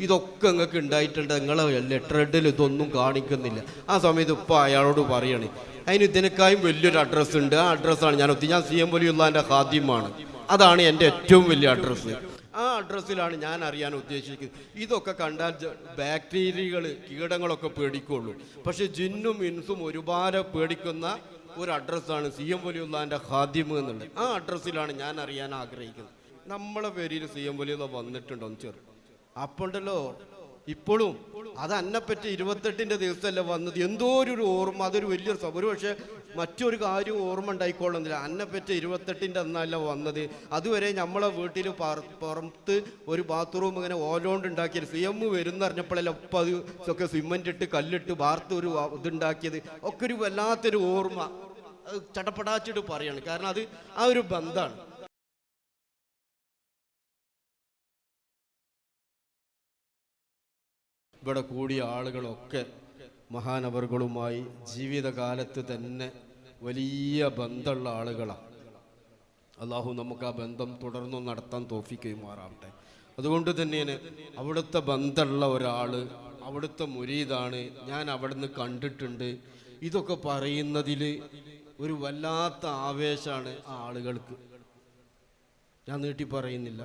ഇതൊക്കെ നിങ്ങൾക്ക് ഉണ്ടായിട്ടുണ്ട് നിങ്ങളെ ലെറ്റർ ഹെഡിൽ ഇതൊന്നും കാണിക്കുന്നില്ല. ആ സമയത്ത് ഇപ്പം അയാളോട് പറയണേ അതിന് ഇതിനേക്കാളും വലിയൊരു അഡ്രസ്സ് ഉണ്ട്. ആ അഡ്രസ്സാണ് ഞാൻ ഒത്തി ഞാൻ സി. എം. വലിയുള്ളതിന്റെ ഹാദ്യമാണ് അതാണ് എന്റെ ഏറ്റവും വലിയ അഡ്രസ്സ് ആ അഡ്രസ്സിലാണ് ഞാൻ അറിയാൻ ഉദ്ദേശിക്കുന്നത്. ഇതൊക്കെ കണ്ടാൽ ബാക്ടീരിയകൾ കീടങ്ങളൊക്കെ പേടിക്കുള്ളൂ. പക്ഷെ ജിന്നും ഇൻസും ഒരുപാട് പേടിക്കുന്ന ഒരു അഡ്രസ്സാണ് സി. എം. വലിയുള്ളതിന്റെ ഹാദ്യം എന്നുള്ളത്. ആ അഡ്രസ്സിലാണ് ഞാൻ അറിയാൻ ആഗ്രഹിക്കുന്നത്. നമ്മളെ പേരിൽ സി. എം. വലിയുള്ള വന്നിട്ടുണ്ടോ? ചെറു അപ്പോണ്ടല്ലോ. ഇപ്പോഴും അത് അന്നെപ്പറ്റി ഇരുപത്തെട്ടിന്റെ ദിവസമല്ല വന്നത്. എന്തോ ഒരു ഓർമ്മ അതൊരു വലിയൊരു ഒരു പക്ഷേ മറ്റൊരു കാര്യം ഓർമ്മ ഉണ്ടായിക്കൊള്ളുന്നില്ല. അന്നെപ്പറ്റി ഇരുപത്തെട്ടിന്റെ അന്നല്ല വന്നത്. അതുവരെ നമ്മളെ വീട്ടിൽ പുറത്ത് ഒരു ബാത്റൂം ഇങ്ങനെ ഓലോണ്ട് ഉണ്ടാക്കിയത്. സി എം വരുന്നറിഞ്ഞപ്പോഴല്ല ഒപ്പം അത് ഒക്കെ സിമെന്റ് ഇട്ട് കല്ലിട്ട് വാർത്ത് ഒരു ഇതുണ്ടാക്കിയത്. ഒക്കെ ഒരു വല്ലാത്തൊരു ഓർമ്മ. ചടപ്പടാച്ചിട്ട് പറയാണ്. കാരണം അത് ആ ഒരു ബന്ധമാണ് ഇവിടെ കൂടിയ ആളുകളൊക്കെ മഹാനവറുകളുമായി ജീവിതകാലത്ത് തന്നെ വലിയ ബന്ധമുള്ള ആളുകളാണ് അള്ളാഹു നമുക്ക് ആ ബന്ധം തുടർന്നു നടത്താൻ തോഫിക്കുമാറാവട്ടെ അതുകൊണ്ട് തന്നെയാണ് അവിടുത്തെ ബന്ധമുള്ള ഒരാൾ അവിടുത്തെ മുരീതാണ് ഞാൻ അവിടുന്ന് കണ്ടിട്ടുണ്ട്. ഇതൊക്കെ പറയുന്നതിൽ ഒരു വല്ലാത്ത ആവേശമാണ് ആ ആളുകൾക്ക്. ഞാൻ നീട്ടി പറയുന്നില്ല.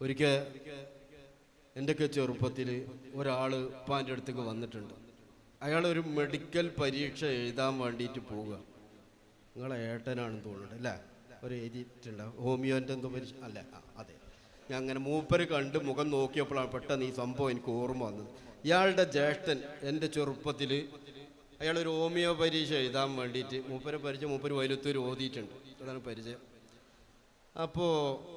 ഒരിക്കൽ എന്റെയൊക്കെ ചെറുപ്പത്തിൽ ഒരാൾ ഉപ്പാന്റെ അടുത്തേക്ക് വന്നിട്ടുണ്ട്. അയാൾ ഒരു മെഡിക്കൽ പരീക്ഷ എഴുതാൻ വേണ്ടിയിട്ട് പോവുക. നിങ്ങളെ ഏട്ടനാണെന്ന് തോന്നുന്നുണ്ട് അല്ലേ? ഒരു എഴുതിയിട്ടുണ്ട്. ഹോമിയോന്റെ എന്തോ പരീക്ഷ അല്ല അതെ. ഞാൻ അങ്ങനെ മൂപ്പര് കണ്ട് മുഖം നോക്കിയപ്പോഴാണ് പെട്ടെന്ന് ഈ സംഭവം എനിക്ക് ഓർമ്മ വന്നത്. ഇയാളുടെ ജ്യേഷ്ഠൻ എന്റെ ചെറുപ്പത്തിൽ അയാളൊരു ഹോമിയോ പരീക്ഷ എഴുതാൻ വേണ്ടിയിട്ട് മൂപ്പരെ പരിചയം മൂപ്പര് വൈലത്തൂർ ഓതിയിട്ടുണ്ട്. അതാണ് പരിചയം. അപ്പോൾ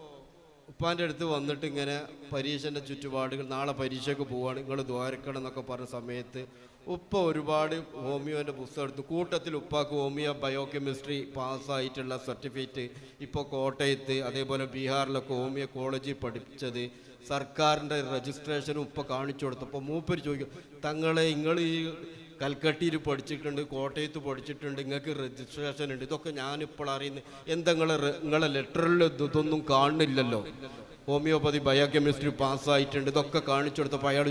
ഉപ്പാന്റെ അടുത്ത് വന്നിട്ട് ഇങ്ങനെ പരീക്ഷന്റെ ചുറ്റുപാടുകൾ നാളെ പരീക്ഷയ്ക്ക് പോവാണ് നിങ്ങൾ ദ്വാരക്കണം എന്നൊക്കെ പറഞ്ഞ സമയത്ത് ഉപ്പ ഒരുപാട് ഹോമിയോന്റെ പുസ്തകം എടുത്തു. കൂട്ടത്തിൽ ഉപ്പാക്ക് ഹോമിയോ ബയോ കെമിസ്ട്രി പാസ്സായിട്ടുള്ള സർട്ടിഫിക്കറ്റ് ഇപ്പോൾ കോട്ടയത്ത് അതേപോലെ ബീഹാറിലൊക്കെ ഹോമിയോ കോളേജിൽ പഠിച്ചത് സർക്കാരിന്റെ രജിസ്ട്രേഷനും ഉപ്പ കാണിച്ചു കൊടുത്തപ്പോൾ മൂപ്പര് ചോദിക്കും തങ്ങളെ നിങ്ങൾ ഈ കൽക്കട്ടിയിൽ പഠിച്ചിട്ടുണ്ട് കോട്ടയത്ത് പഠിച്ചിട്ടുണ്ട് നിങ്ങൾക്ക് രജിസ്ട്രേഷൻ ഉണ്ട്. ഇതൊക്കെ ഞാനിപ്പോൾ അറിയുന്നത് എന്താ നിങ്ങളെ ലെറ്ററിൽ ഇതൊന്നും കാണുന്നില്ലല്ലോ. ഹോമിയോപ്പതി ബയോകെമിസ്ട്രി പാസ്സായിട്ടുണ്ട് ഇതൊക്കെ കാണിച്ചു കൊടുത്തപ്പോൾ അയാൾ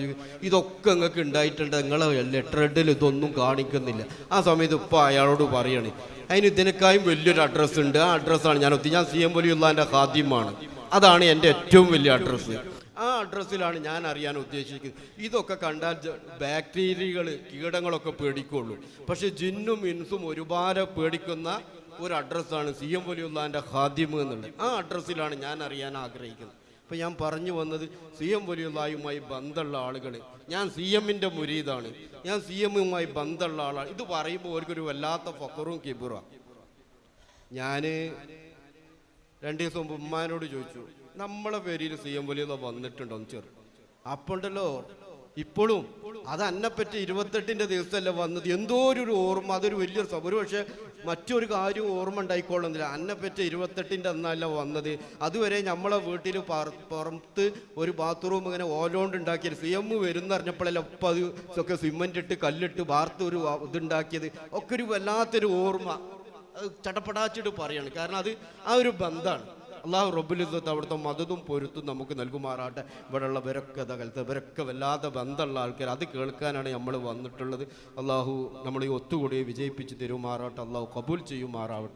ഇതൊക്കെ നിങ്ങൾക്ക് ഉണ്ടായിട്ടുണ്ട് നിങ്ങളെ ലെറ്ററിൽ ഇതൊന്നും കാണിക്കുന്നില്ല. ആ സമയത്ത് ഇപ്പോൾ അയാളോട് പറയണേ അതിന് ഇതിനേക്കായും വലിയൊരു അഡ്രസ്സ് ഉണ്ട്. ആ അഡ്രസ്സാണ് ഞാൻ ഒത്തി ഞാൻ സി എം വലിയുള്ളതിന്റെ ഹാദ്യമാണ് അതാണ് എന്റെ ഏറ്റവും വലിയ അഡ്രസ്സ് ആ അഡ്രസ്സിലാണ് ഞാൻ അറിയാൻ ഉദ്ദേശിക്കുന്നത്. ഇതൊക്കെ കണ്ടാൽ ബാക്ടീരിയകൾ കീടങ്ങളൊക്കെ പേടിക്കുള്ളൂ. പക്ഷെ ജിന്നും ഇൻസും ഒരുപാട് പേടിക്കുന്ന ഒരു അഡ്രസ്സാണ് സി എം വലിയുള്ളാന്റെ ഹാദ്യം എന്നുള്ളത്. ആ അഡ്രസ്സിലാണ് ഞാൻ അറിയാൻ ആഗ്രഹിക്കുന്നത്. അപ്പം ഞാൻ പറഞ്ഞു വന്നത് സി എം വലിയുള്ളായുമായി ബന്ധമുള്ള ആളുകൾ ഞാൻ സി എമ്മിന്റെ മുരീതാണ്. ഞാൻ സി എമ്മുമായി ബന്ധമുള്ള ആളാണ്. ഇത് പറയുമ്പോൾ അവർക്കൊരു വല്ലാത്ത ഫക്കറും കിബുറാണ് ഞാൻ രണ്ട് ദിവസം മുമ്പ് ഉമ്മാനോട് ചോദിച്ചു നമ്മളെ പേരിൽ സി എം വലിയ വന്നിട്ടുണ്ടോ? എന്ന് ചെറു അപ്പോണ്ടല്ലോ ഇപ്പോഴും അത് അന്നെപ്പറ്റി ഇരുപത്തെട്ടിന്റെ ദിവസമല്ല വന്നത്. എന്തോ ഒരു ഓർമ്മ അതൊരു വലിയൊരു സ്വഭാവം ഒരു പക്ഷേ മറ്റൊരു കാര്യം ഓർമ്മ ഉണ്ടായിക്കൊള്ളുന്നില്ല. അന്നെപ്പറ്റി ഇരുപത്തെട്ടിന്റെ അന്നല്ല വന്നത്. അതുവരെ നമ്മളെ വീട്ടിൽ പുറത്ത് ഒരു ബാത്റൂം ഇങ്ങനെ ഓലോണ്ട് ഉണ്ടാക്കിയത്. സി എം വരുന്നറിഞ്ഞപ്പോഴല്ല ഒപ്പം അത് ഒക്കെ സിമെന്റ് ഇട്ട് കല്ലിട്ട് വാർത്ത് ഒരു ഇതുണ്ടാക്കിയത്. ഒക്കെ ഒരു വല്ലാത്തൊരു ഓർമ്മ. അത് ചടപടാച്ചിട്ട് പറയാണ്. കാരണം അത് ആ ഒരു ബന്ധമാണ് അള്ളാഹു റബ്ബുലിസത്ത് അവിടുത്തെ മതതും പൊരുത്തും നമുക്ക് നൽകുമാറാട്ടെ ഇവിടെയുള്ള വിരക്ക തകലത്ത് ഇവരൊക്കെ വല്ലാതെ ബന്ധമുള്ള ആൾക്കാർ അത് കേൾക്കാനാണ് നമ്മൾ വന്നിട്ടുള്ളത്. അള്ളാഹു നമ്മൾ ഈ ഒത്തുകൂടി വിജയിപ്പിച്ച് തരുമാറാട്ടെ അള്ളാഹു കബൂൽ ചെയ്യുമാറാവട്ടെ.